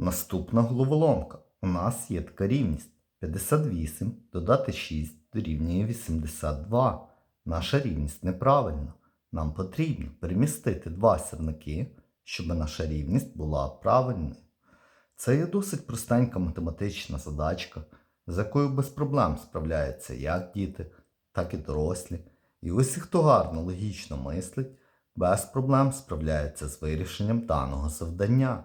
Наступна головоломка. У нас є така рівність. 58 додати 6 дорівнює 82. Наша рівність неправильна. Нам потрібно перемістити два сірники, щоб наша рівність була правильною. Це є досить простенька математична задачка, з якою без проблем справляються як діти, так і дорослі. І усі, хто гарно логічно мислить, без проблем справляється з вирішенням даного завдання.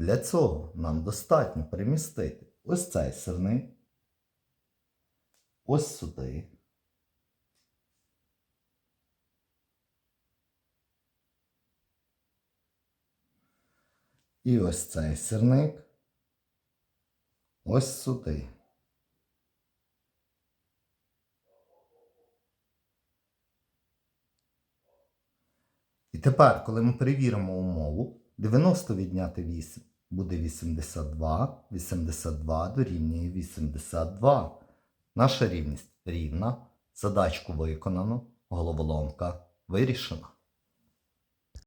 Для цього нам достатньо перемістити ось цей сирник, ось сюди. І ось цей сирник ось сюди. І тепер, коли ми перевіримо умову, 90 відняти 8 буде 82, 82 дорівнює 82. Наша рівність рівна, задачку виконано, головоломка вирішена.